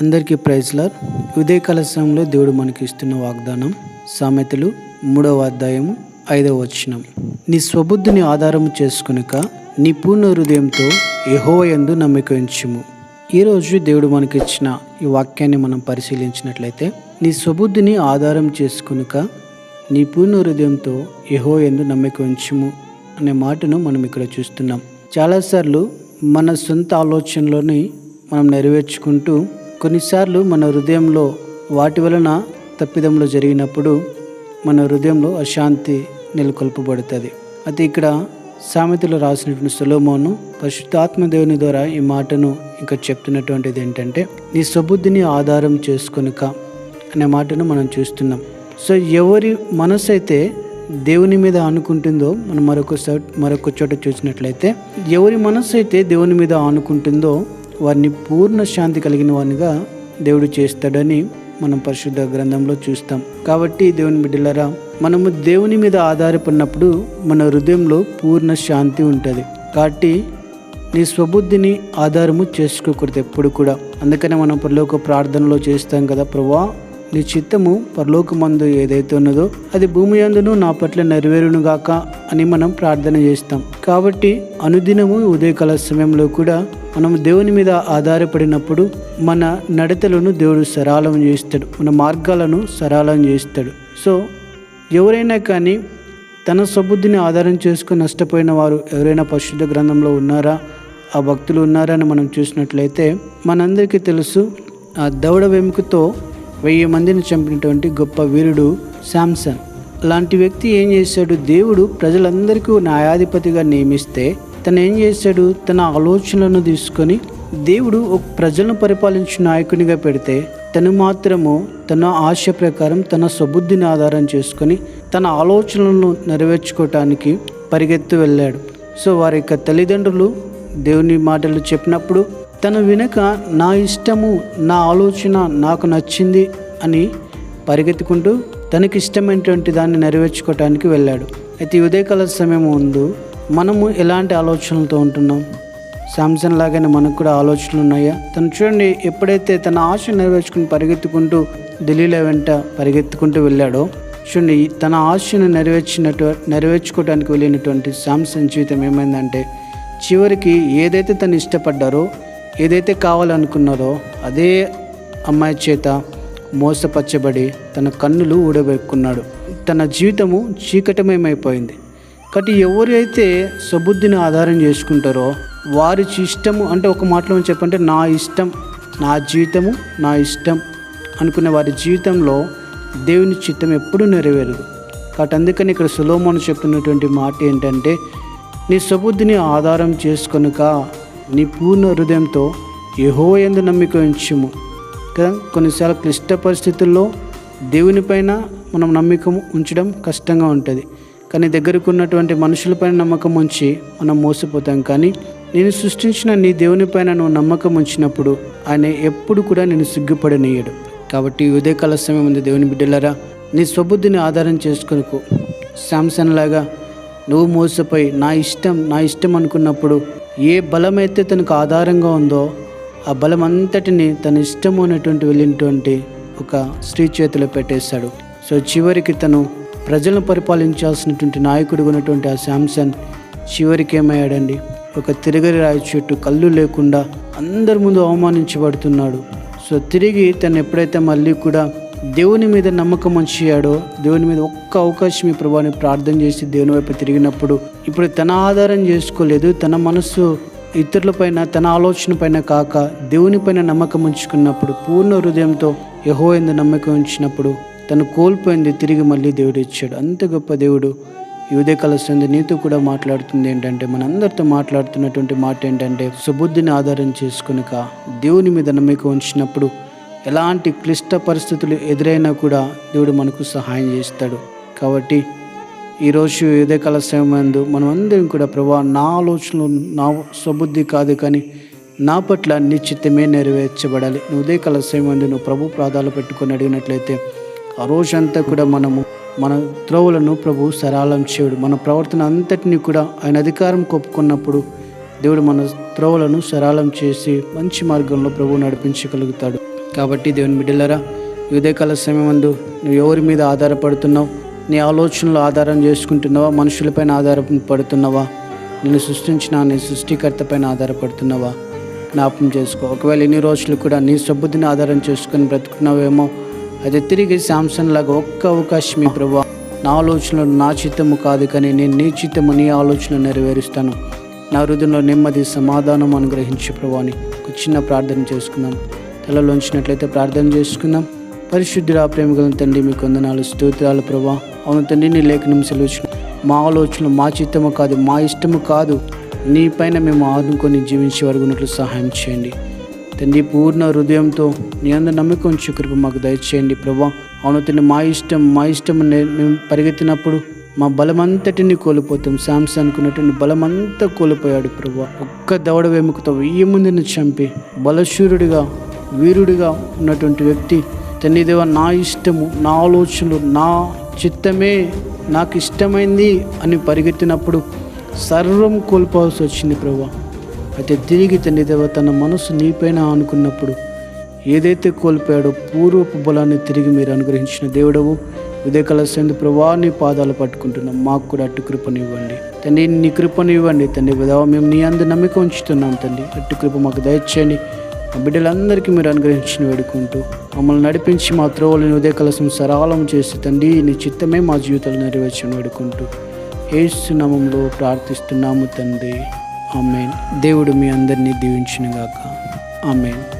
అందరికీ ప్రైజ్లార్ ఉదయ కలశంలో దేవుడు మనకి ఇస్తున్న వాగ్దానం సామెతలు మూడవ అధ్యాయము ఐదవ వచనం. నీ స్వబుద్ధిని ఆధారము చేసుకునుక నీ పూర్ణ హృదయంతో యెహోవాయందు నమ్మిక ఉంచుము. ఈరోజు దేవుడు మనకి ఇచ్చిన ఈ వాక్యాన్ని మనం పరిశీలించినట్లయితే నీ స్వబుద్ధిని ఆధారం చేసుకునుక నీ పూర్ణ హృదయంతో యెహోవాయందు నమ్మిక ఉంచుము అనే మాటను మనం ఇక్కడ చూస్తున్నాం. చాలాసార్లు మన సొంత ఆలోచనలోని మనం నెరవేర్చుకుంటూ కొన్నిసార్లు మన హృదయంలో వాటి వలన తప్పిదములు జరిగినప్పుడు మన హృదయంలో అశాంతి నెలకొల్పబడుతుంది. అయితే ఇక్కడ సామెతలో రాసినటువంటి సులోమోను పరిశుద్ధాత్మ దేవుని ద్వారా ఈ మాటను ఇంకా చెప్తున్నటువంటిది ఏంటంటే నీ సబుద్ధిని ఆధారం చేసుకొనుక అనే మాటను మనం చూస్తున్నాం. సో ఎవరి మనసు అయితే దేవుని మీద ఆనుకుంటుందో మనం మరొక మరొక చోట చూసినట్లయితే ఎవరి మనసు అయితే దేవుని మీద ఆనుకుంటుందో వారిని పూర్ణ శాంతి కలిగిన వారినిగా దేవుడు చేస్తాడని మనం పరిశుద్ధ గ్రంథంలో చూస్తాం. కాబట్టి దేవుని బిడ్డలరా మనము దేవుని మీద ఆధారపడినప్పుడు మన హృదయంలో పూర్ణ శాంతి ఉంటుంది. కాబట్టి నీ స్వబుద్ధిని ఆధారము చేసుకోకూడదు ఎప్పుడు కూడా. అందుకనే మనం పరలోక ప్రార్థనలో చేస్తాం కదా ప్రభా నీ చిత్తము పరలోకమందు ఏదైతే ఉన్నదో అది భూమి అందును నా పట్ల నెరవేరును గాక అని మనం ప్రార్థన చేస్తాం. కాబట్టి అనుదినము ఉదయకాల సమయంలో కూడా మనం దేవుని మీద ఆధారపడినప్పుడు మన నడతలను దేవుడు సరళం చేస్తాడు. మన మార్గాలను సరళం చేస్తాడు. సో ఎవరైనా కానీ తన సబుద్ధిని ఆధారం చేసుకుని నష్టపోయిన వారు ఎవరైనా పరిశుద్ధ గ్రంథంలో ఉన్నారా? ఆ భక్తులు ఉన్నారా అని మనం చూసినట్లయితే మనందరికీ తెలుసు ఆ దవడ వెముకతో వెయ్యి మందిని చంపినటువంటి గొప్ప వీరుడు శాంసన్. లాంటి వ్యక్తి ఏం చేశాడు? దేవుడు ప్రజలందరికీ న్యాయాధిపతిగా నియమిస్తే తను ఏం చేశాడు? తన ఆలోచనలను తీసుకొని దేవుడు ఒక ప్రజలను పరిపాలించిన నాయకునిగా పెడితే తను మాత్రము తన ఆశ ప్రకారం తన సబుద్ధిని ఆధారం చేసుకొని తన ఆలోచనలను నెరవేర్చుకోవటానికి పరిగెత్తు వెళ్ళాడు. సో వారి యొక్క తల్లిదండ్రులు దేవుని మాటలు చెప్పినప్పుడు తను వెనుక నా ఇష్టము నా ఆలోచన నాకు నచ్చింది అని పరిగెత్తుకుంటూ తనకి ఇష్టమైనటువంటి దాన్ని నెరవేర్చుకోవటానికి వెళ్ళాడు. అయితే ఉదయకాల సమయం ముందు మనము ఎలాంటి ఆలోచనలతో ఉంటున్నాం? శాంసన్ లాగానే మనకు కూడా ఆలోచనలు ఉన్నాయా? తను చూడండి ఎప్పుడైతే తన ఆశ నెరవేర్చుకుని పరిగెత్తుకుంటూ ఢిల్లీలో వెంట పరిగెత్తుకుంటూ వెళ్ళాడో చూడండి ఈ తన ఆశను నెరవేర్చినట్టు నెరవేర్చుకోవడానికి వెళ్ళినటువంటి శాంసన్ జీవితం ఏమైందంటే చివరికి ఏదైతే తను ఇష్టపడ్డారో ఏదైతే కావాలనుకున్నారో అదే అమ్మాయి చేత మోసపచ్చబడి తన కన్నులు ఊడబెక్కున్నాడు తన జీవితము చీకటమయమైపోయింది. కాబట్టి ఎవరైతే సబుద్ధిని ఆధారం చేసుకుంటారో వారి ఇష్టము అంటే ఒక మాటలో చెప్పంటే నా ఇష్టం నా జీవితము నా ఇష్టం అనుకునే వారి జీవితంలో దేవుని చిత్తం ఎప్పుడూ నెరవేరదు. కాబట్టి అందుకని ఇక్కడ సులోమోను చెప్తున్నటువంటి మాట ఏంటంటే నీ సబుద్ధిని ఆధారం చేసుకొనుక నీ పూర్ణ హృదయంతో యహో ఎందు నమ్మిక ఉంచుము కదా కొన్నిసార్లు క్లిష్ట పరిస్థితుల్లో దేవునిపైన మనం నమ్మకం ఉంచడం కష్టంగా ఉంటుంది. కానీ దగ్గరకు ఉన్నటువంటి మనుషులపైన నమ్మకం ఉంచి మనం మోసపోతాం. కానీ నేను సృష్టించిన నీ దేవునిపైన నువ్వు నమ్మకం ఉంచినప్పుడు ఆయన ఎప్పుడు కూడా నేను సిగ్గుపడనీయడు. కాబట్టి ఉదయకాల సమయం ఉంది దేవుని బిడ్డలారా నీ స్వబుద్ధిని ఆధారం చేసుకొనుకో. శాంసన్ లాగా నువ్వు మోసపోయి నా ఇష్టం నా ఇష్టం అనుకున్నప్పుడు ఏ బలమైతే తనకు ఆధారంగా ఉందో ఆ బలం అంతటిని తన ఇష్టము అనేటువంటి వెళ్ళినటువంటి ఒక స్త్రీ చేతిలో పెట్టేశాడు సో చివరికి తను ప్రజలను పరిపాలించాల్సినటువంటి నాయకుడు ఉన్నటువంటి ఆ శాంసన్ చివరికి ఏమయ్యాడండి? ఒక తిరగరి రాయి చెట్టు కళ్ళు లేకుండా అందరి ముందు అవమానించబడుతున్నాడు. సో తిరిగి తను ఎప్పుడైతే మళ్ళీ కూడా దేవుని మీద నమ్మకం ఉంచాడో దేవుని మీద ఒక్క అవకాశం ఈ ప్రభాని ప్రార్థన చేసి దేవుని వైపు తిరిగినప్పుడు ఇప్పుడు తన ఆధారం చేసుకోలేదు తన మనసు ఇతరులపైన తన ఆలోచన పైన కాక దేవుని పైన నమ్మకం ఉంచుకున్నప్పుడు పూర్ణ హృదయంతో యహో ఎందు నమ్మకం ఉంచినప్పుడు తను కోల్పోయింది తిరిగి మళ్ళీ దేవుడు ఇచ్చాడు. అంత గొప్ప దేవుడు యువదే ఉదయకాల నీతో కూడా మాట్లాడుతుంది ఏంటంటే మనందరితో మాట్లాడుతున్నటువంటి మాట ఏంటంటే సుబుద్ధిని ఆధారం చేసుకునిక దేవుని మీద నమ్మకం ఉంచినప్పుడు ఎలాంటి క్లిష్ట పరిస్థితులు ఎదురైనా కూడా దేవుడు మనకు సహాయం చేస్తాడు. కాబట్టి ఈరోజు ఉదయకాల సమయందు మనం అందరం కూడా ప్రభా నా ఆలోచనలు నా స్వబుద్ధి కాదు కానీ నా పట్ల నిశ్చితమే నెరవేర్చబడాలి. నువ్వు ఉదయ కాల సమయందు నువ్వు ప్రభు ప్రాధాలు పెట్టుకొని అడిగినట్లయితే ఆ రోజంతా కూడా మనము మన త్రోవలను ప్రభు సరళం చేయడు. మన ప్రవర్తన అంతటినీ కూడా ఆయన అధికారం కొప్పుకున్నప్పుడు దేవుడు మన త్రోవలను సరళం చేసి మంచి మార్గంలో ప్రభు నడిపించగలుగుతాడు. కాబట్టి దేవుని బిడ్డలరా ఈ ఉదయకాల సమయమందు నువ్వు ఎవరి మీద ఆధారపడుతున్నావు? నీ ఆలోచనలు ఆధారం చేసుకుంటున్నావా? మనుషులపైన ఆధారపడుతున్నావా? నిన్ను సృష్టించిన నీ సృష్టికర్త పైన ఆధారపడుతున్నావా? జ్ఞాపకం చేసుకో. ఒకవేళ ఎన్ని రోజులు కూడా నీ సబ్బుద్ధిని ఆధారం చేసుకుని బ్రతుకున్నావేమో అయితే తిరిగి శాంసన్ లాగా ఒక్క అవకాశం ఈ ప్రభా నా ఆలోచనలు నా చిత్తము కాదు కానీ నేను నీ చిత్తము నీ ఆలోచనలు నెరవేరుస్తాను. నా హృదయంలో నెమ్మది సమాధానం అనుగ్రహించే ప్రభాని ఒక చిన్న ప్రార్థన చేసుకున్నాను చేసుకుందాం తలలోంచినట్లయితే ప్రార్థన చేసుకుందాం. పరిశుద్ధుల ప్రేమగల తండ్రి మీకు వందనాలు స్తోత్రాలు ప్రభా. అవును తండ్రి నీ లేఖనం సెలవుచిన మా ఆలోచనలు మా చిత్తము కాదు మా ఇష్టము కాదు. నీ పైన మేము ఆదుకొని జీవించే వరకున్నట్లు సహాయం చేయండి. తండ్రి పూర్ణ హృదయంతో నీ అందరు నమ్మకం ఉంచు కృప మాకు దయచేయండి ప్రభా. అవును తండ్రి మా ఇష్టం మా ఇష్టం మేము పరిగెత్తినప్పుడు మా బలమంతటిని కోల్పోతాం. శాంసన్ అనుకున్నటువంటి బలమంతా కోల్పోయాడు ప్రభా. ఒక్క దవడ వెముకతో వెయ్యి మందిని చంపి బలశూరుడిగా వీరుడిగా ఉన్నటువంటి వ్యక్తి తండ్రి దేవ నా ఇష్టము నా ఆలోచనలు నా చిత్తమే నాకు ఇష్టమైంది అని పరిగెత్తినప్పుడు సర్వం కోల్పోవాల్సి వచ్చింది ప్రభా. అయితే తిరిగి తండ్రి దేవ తన మనసు నీపైన అనుకున్నప్పుడు ఏదైతే కోల్పోయాడో పూర్వపు బలాన్ని తిరిగి మీరు అనుగ్రహించిన దేవుడవు ఉదయకాల సంది ప్రభా నీ పాదాలు పట్టుకుంటున్నాం మాకు కూడా అట్టు కృపనివ్వండి. తండ్రి నీ కృపనివ్వండి తండ్రి విధవ మేము నీ అందు నమ్మిక ఉంచుతున్నాం తండ్రి అట్టు కృప మాకు దయచేయండి. బిడ్డలందరికీ మీరు అనుగ్రహించిన వేడుకుంటూ మమ్మల్ని నడిపించి మా త్రోవలని ఉదయకలసం సరళం చేసి తండ్రి నీ చిత్తమే మా జీవితాలు నెరవేర్చిన వేడుకుంటూ ఏసునామంలో ప్రార్థిస్తున్నాము తండ్రి. ఆమెన్. దేవుడు మీ అందరినీ దీవించినగాక. ఆమెన్.